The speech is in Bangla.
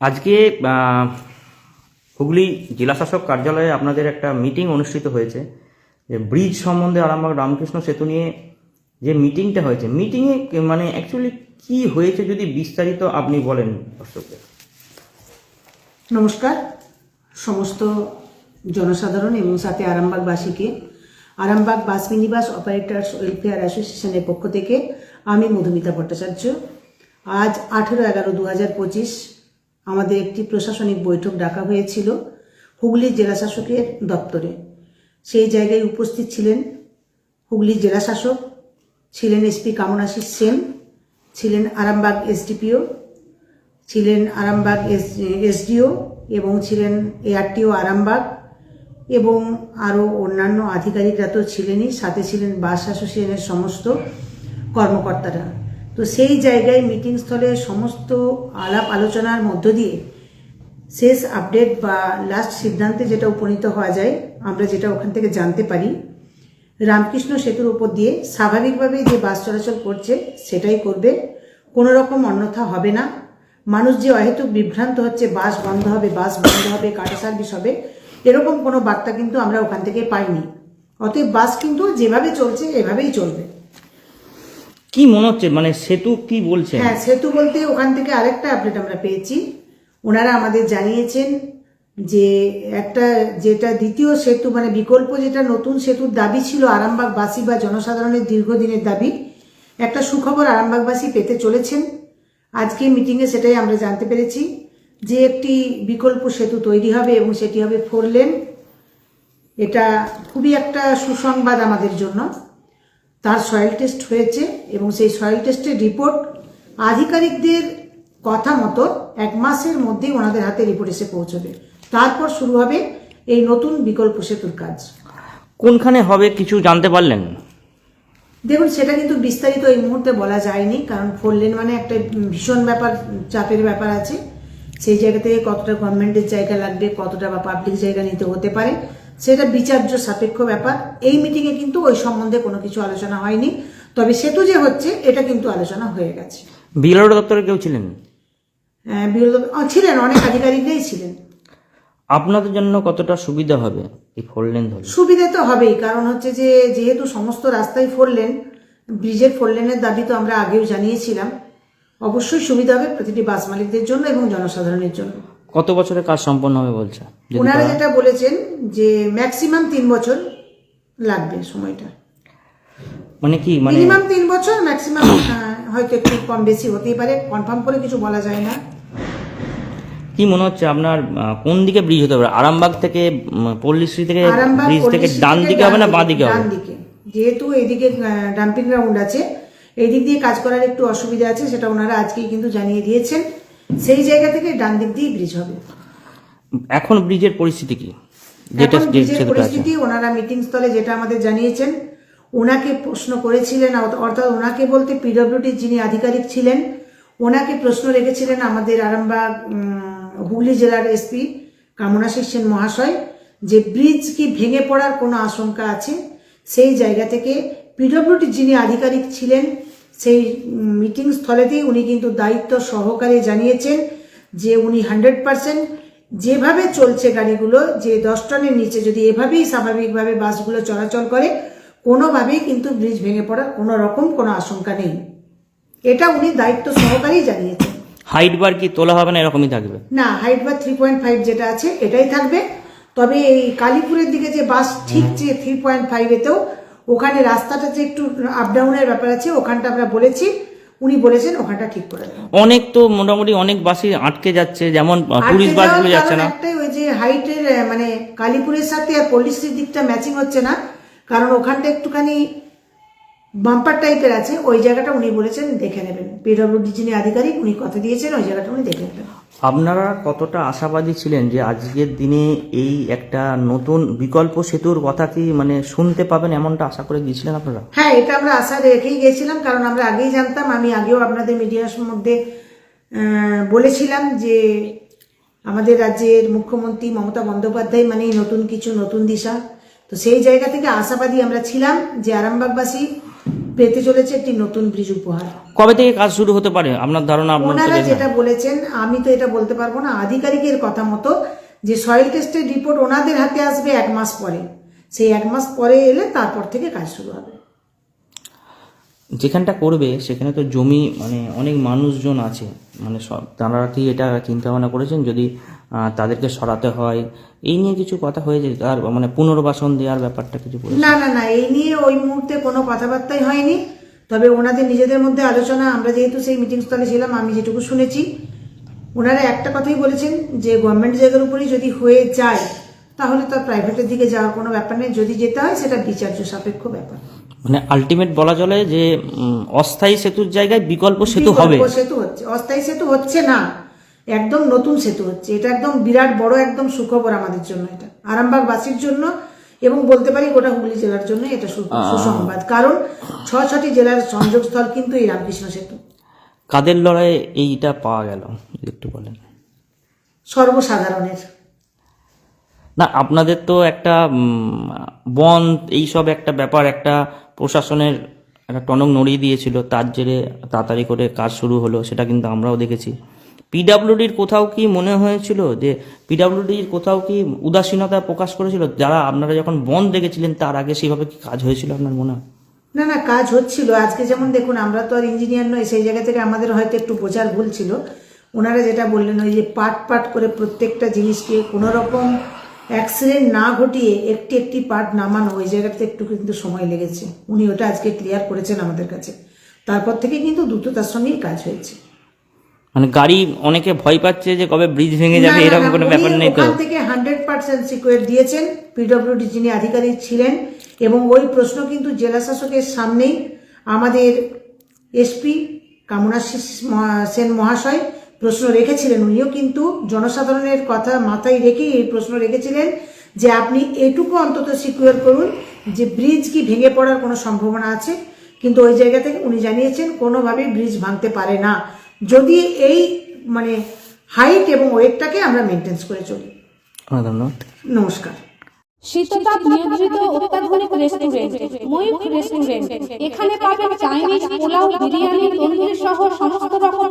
আজকে হুগলি জেলাশাসক কার্যালয়ে আপনাদের একটা মিটিং অনুষ্ঠিত হয়েছে, যে ব্রিজ সম্বন্ধে আরামবাগ রামকৃষ্ণ সেতু নিয়ে যে মিটিংটা হয়েছে। মিটিংয়ে মানে অ্যাকচুয়ালি কি হয়েছে যদি বিস্তারিত আপনি বলেন দর্শকদের। নমস্কার। সমস্ত জনসাধারণ এবং সাথে আরামবাগবাসীকে। Arambagh bus minibus operators welfare অ্যাসোসিয়েশনের পক্ষ থেকে আমি মধুমিতা ভট্টাচার্য। আজ আঠেরো এগারো দু হাজার পঁচিশ আমাদের একটি প্রশাসনিক বৈঠক ডাকা হয়েছিল হুগলি জেলাশাসকের দপ্তরে। সেই জায়গায় উপস্থিত ছিলেন হুগলি জেলাশাসক ছিলেন এসপি কামনাশিস সেন, ছিলেন আরামবাগ এসডিপিও, ছিলেন আরামবাগ এস, এসডিও এবং ছিলেন এআরটিও আরামবাগ এবং আরও অন্যান্য আধিকারিকরা তো ছিলেনই, সাথে ছিলেন বাস অ্যাসোসিয়েশনের সমস্ত কর্মকর্তারা। তো সেই জায়গায় মিটিং স্থলে সমস্ত আলাপ আলোচনার মধ্য দিয়ে শেষ আপডেট বা লাস্ট সিদ্ধান্তে যেটা উপনীত হওয়া যায়, আমরা যেটা ওখান থেকে জানতে পারি, রামকৃষ্ণ সেতুর উপর দিয়ে স্বাভাবিকভাবেই যে বাস চলাচল করছে সেটাই করবে। কোনো রকম অন্যথা হবে না। মানুষ যে অহেতুক বিভ্রান্ত হচ্ছে, বাস বন্ধ হবে, বাস বন্ধ হবে, কাটা সার্ভিস হবে, এরকম কোনো বার্তা কিন্তু আমরা ওখান থেকে পাইনি। অতএব বাস কিন্তু যেভাবে চলছে, এভাবেই চলবে। কি মনে হচ্ছে? মানে সেতু কি বলছে হ্যাঁ সেতু বলতে ওখান থেকে আরেকটা আপডেট আমরা পেয়েছি। ওনারা আমাদের জানিয়েছেন যে একটা, যেটা দ্বিতীয় সেতু মানে বিকল্প যেটা নতুন সেতুর দাবি ছিল আরামবাগবাসী বা জনসাধারণের দীর্ঘদিনের দাবি, একটা সুখবর আরামবাগবাসী পেতে চলেছেন। আজকে মিটিংয়ে সেটাই আমরা জানতে পেরেছি যে একটি বিকল্প সেতু তৈরি হবে এবং সেটি হবে ফোর লেন এটা খুবই একটা সুসংবাদ আমাদের জন্য। তার সয়েল টেস্ট হয়েছে এবং সেই সয়েল টেস্টের রিপোর্ট আধিকারিকদের কথা মতো এক মাসের মধ্যেই ওনাদের হাতে রিপোর্ট এসে পৌঁছবে। তারপর শুরু হবে এই নতুন বিকল্প সেতুর কাজ। কোনখানে হবে কিছু জানতে পারলেন? দেখুন সেটা কিন্তু বিস্তারিত এই মুহূর্তে বলা যায়নি কারণ ফোর লেন মানে একটা ভীষণ ব্যাপার চাপের ব্যাপার আছে। সেই জায়গা থেকে কতটা গভর্নমেন্টের জায়গা লাগবে কতটা বা পাবলিক জায়গা নিতে হতে পারে। সেটা বিচার্য সাপেক্ষ ব্যাপার। এই মিটিংয়ে কিন্তু ওই সম্বন্ধে কোনো কিছু আলোচনা হয়নি। তবে সেতু যে হচ্ছে এটা কিন্তু আলোচনা হয়ে গেছে। বিএলআর দপ্তরে কেউ ছিলেন? বিরোধী- আহ, ছিলেন অনেক আধিকারিকরাই ছিলেন। আপনাদের জন্য কতটা সুবিধা হবে এই ফোর লেন ধরে? সুবিধে তো হবেই কারণ হচ্ছে যে যেহেতু সমস্ত রাস্তায় ফোর লেন ব্রিজের ফোর লেনের দাবি তো আমরা আগেও জানিয়েছিলাম। অবশ্যই সুবিধা হবে প্রতিটি বাস মালিকদের জন্য এবং জনসাধারণের জন্য। কত বছরের কাজ সম্পন্ন হবে বলছে? যদি ওনারা যেটা বলেছেন যে ম্যাক্সিমাম তিন বছর লাগবে সময়টা। মানে কি মানে মিনিমাম তিন বছর ম্যাক্সিমাম হয়তো একটু কম বেশি হতেই পারে কনফার্ম করে কিছু বলা যায় না। কি মনে হচ্ছে আপনার আহ, কোন দিকে ব্রিজ হতে পারে? আরামবাগ থেকে উম, পল্লীশ্রী থেকে আরামবাগ ব্রিজ থেকে পল্লীশ্রী ডান দিকে হবে না বাঁ দিকে ডান হবে? দিকে যেহেতু এদিকে ডাম্পিং গ্রাউন্ড আছে এই দিক দিয়ে কাজ করার একটু অসুবিধা আছে সেটা ওনারা আজকেই কিন্তু জানিয়ে দিয়েছেন। সেই জায়গা থেকে ডান দিক দিয়ে ব্রিজ হবে। এখন ব্রিজের পরিস্থিতি কি? যেটা এখন ব্রিজের পরিস্থিতি ওনারা মিটিং স্থলে যেটা আমাদের জানিয়েছেন ওনাকে প্রশ্ন করেছিলেন অর্থাৎ ওনাকে বলতে পিডব্লিউডি যিনি আধিকারিক ছিলেন ওনাকে প্রশ্ন রেখেছিলেন আমাদের আরামবাগ উম, হুগলি জেলার এসপি কামনাশিস সেন মহাশয় যে ব্রিজ কি ভেঙে পড়ার কোনো আশঙ্কা আছে? সেই জায়গা থেকে পিডব্লিউডি যিনি আধিকারিক ছিলেন সেই মিটিং স্থলেতেই উনি কিন্তু দায়িত্ব সহকারে জানিয়েছেন যে উনি হান্ড্রেড পার্সেন্ট যেভাবে চলছে গাড়িগুলো যে দশ টনের নিচে যদি এভাবেই স্বাভাবিকভাবে বাসগুলো চলাচল করে কোনোভাবেই কিন্তু ব্রিজ ভেঙে পড়ার কোনো রকম কোনো আশঙ্কা নেই। এটা উনি দায়িত্ব সহকারেই জানিয়েছেন। হাইট বার কি তোলা হবে না এরকমই থাকবে? না হাইট বা থ্রি পয়েন্ট ফাইভ যেটা আছে এটাই থাকবে। তবে এই কালীপুরের দিকে যে বাস ঠিক যে থ্রি পয়েন্ট ফাইভেতেও ওখানে রাস্তাটা যে একটু আপ ডাউনের ব্যাপার আছে ওখানটা আমরা বলেছি উনি বলেছেন ওখানটা ঠিক করে অনেক তো মোটামুটি অনেক বাসই আটকে যাচ্ছে যেমন আটকে বাসগুলো যাচ্ছে না। একটাই ওই যে হাইটের মানে কালীপুরের সাথে আর পল্লিশ্রীর দিকটা ম্যাচিং হচ্ছে না কারণ ওখানটা একটুখানি বাম্পার টাইপের আছে ওই জায়গাটা উনি বলেছেন দেখে নেবেন। পিডব্লিউডি যিনি আধিকারিক উনি কথা দিয়েছেন ওই জায়গাটা উনি দেখে নেবেন। আপনারা কতটা আশাবাদী ছিলেন যে আজকের দিনে এই একটা নতুন বিকল্প সেতুর কথা কি মানে শুনতে পাবেন এমনটা আশা করে গিয়েছিলেন আপনারা? হ্যাঁ এটা আমরা আশা রেখেই গেছিলাম কারণ আমরা আগেই জানতাম, আমি আগেও আপনাদের মিডিয়ার মধ্যে বলেছিলাম যে আমাদের রাজ্যের মুখ্যমন্ত্রী মমতা বন্দ্যোপাধ্যায় মানেই নতুন কিছু, নতুন দিশা। তো সেই জায়গা থেকে আশাবাদী আমরা ছিলাম যে আরামবাগবাসী পেতে চলেছে একটি নতুন ব্রিজ উপহার। কবে থেকে কাজ শুরু হতে পারে? আপনার ধারণা ওনারা যেটা বলেছেন আমি তো এটা বলতে পারব না আধিকারিকের কথা মতো যে সয়েল টেস্টের রিপোর্ট ওনাদের হাতে আসবে এক মাস পরে। সেই এক মাস পরে এলে তারপর থেকে কাজ শুরু হবে। যেখানটা করবে, সেখানে তো জমি মানে অনেক মানুষজন আছে। মানে সব, তারা কি এটা চিন্তা ভাবনা করেছেন? যদি তাদেরকে সরাতে হয়, এই নিয়ে কিছু কথা হয়েছে? তার মানে পুনর্বাসন দেওয়ার ব্যাপারটা কিছু না না না, এই নিয়ে ওই মুহূর্তে কোনো কথাবার্তাই হয়নি। তবে ওনাদের নিজেদের মধ্যে আলোচনা, আমরা যেহেতু সেই মিটিং স্থলে ছিলাম, আমি যেটুকু শুনেছি, ওনারা একটা কথাই বলেছেন যে গভর্নমেন্ট জায়গার উপরেই যদি হয়ে যায়, তাহলে তার প্রাইভেটের দিকে যাওয়ার কোনো ব্যাপার নেই। যদি যেতে হয়, সেটা বিচার্য সাপেক্ষ ব্যাপার। মানে আলটিমেট বলা চলে যে অস্থায়ী সেতুর জায়গায় বিকল্প সেতু হবে। সেতু হচ্ছে। অস্থায়ী সেতু হচ্ছে না। একদম নতুন সেতু হচ্ছে। এটা একদম বিরাট বড় একদম সুখবর আমাদের জন্য এটা। আরামবাগবাসীর জন্য এবং বলতে পারি গোটা হুগলি জেলার জন্য এটা সুসংবাদ। কারণ ছ ছটি জেলার সংযোগস্থল কিন্তু এই রামকৃষ্ণ সেতু। কাদের লড়াইয়ে এইটা পাওয়া গেল? একটু বলেন। সর্বসাধারণের। না, আপনাদের তো একটা বন এইসব একটা ব্যাপার, একটা প্রশাসনের একটা টনক নড়িয়ে দিয়েছিল, তার জেরে তাড়াতাড়ি করে কাজ শুরু হলো, সেটা কিন্তু আমরাও দেখেছি। পিডাব্লিউডির কোথাও কি মনে হয়েছিল যে পিডাব্লিউডির কোথাও কি উদাসীনতা প্রকাশ করেছিল? যারা আপনারা যখন বন দেখেছিলেন, তার আগে সেভাবে কি কাজ হয়েছিল আপনার মনে হয়? না না, কাজ হচ্ছিল। আজকে যেমন দেখুন, আমরা তো আর ইঞ্জিনিয়ার নই, সেই জায়গা থেকে আমাদের হয়তো একটু বোঝার ভুল ছিল। ওনারা যেটা বললেন, ওই যে পাট পাট করে প্রত্যেকটা জিনিসকে কোনো রকম অ্যাক্সিডেন্ট না ঘটিয়ে একটি একটি পার্ট নামানো ওই জায়গাতে একটু কিন্তু সময় লেগেছে। উনি ওটা আজকে ক্লিয়ার করেছেন আমাদের কাছে। তারপর থেকে কিন্তু দ্রুততার সঙ্গেই কাজ হয়েছে। মানে গাড়ি অনেকে ভয় পাচ্ছে যে কবে ব্রিজ ভেঙে যাবে এরকম কোনো ব্যাপার নেই তো? থেকে হান্ড্রেড পার্সেন্ট সিকিউর দিয়েছেন। পিডব্লিউডি যিনি আধিকারিক ছিলেন এবং ওই প্রশ্ন কিন্তু জেলা শাসকের সামনেই আমাদের এসপি মহা- সেন মহাশয় প্রশ্ন রেখেছিলেন উনিও কিন্তু জনসাধারণের কথা মাথায় রেখেই এই প্রশ্ন রেখেছিলেন যে আপনি এটুকু অন্তত সিকিউর করুন যে ব্রিজ কি ভেঙে পড়ার কোনো সম্ভাবনা আছে। কিন্তু ওই জায়গা থেকে উনি জানিয়েছেন কোনোভাবেই ব্রিজ ভাঙতে পারে না। যদি এই মানে হাইট এবং ওয়েটটাকে আমরা মেনটেন্স করে চলি। ধন্যবাদ নমস্কার। শীততাপ নিয়ন্ত্রিত অত্যাধুনিক রেস্টুরেন্ট ময়ূখ রেস্টুরেন্ট এখানে পাবেন চাইনিজ পোলাও বিরিয়ানি তন্দুরি সহ সমস্ত রকম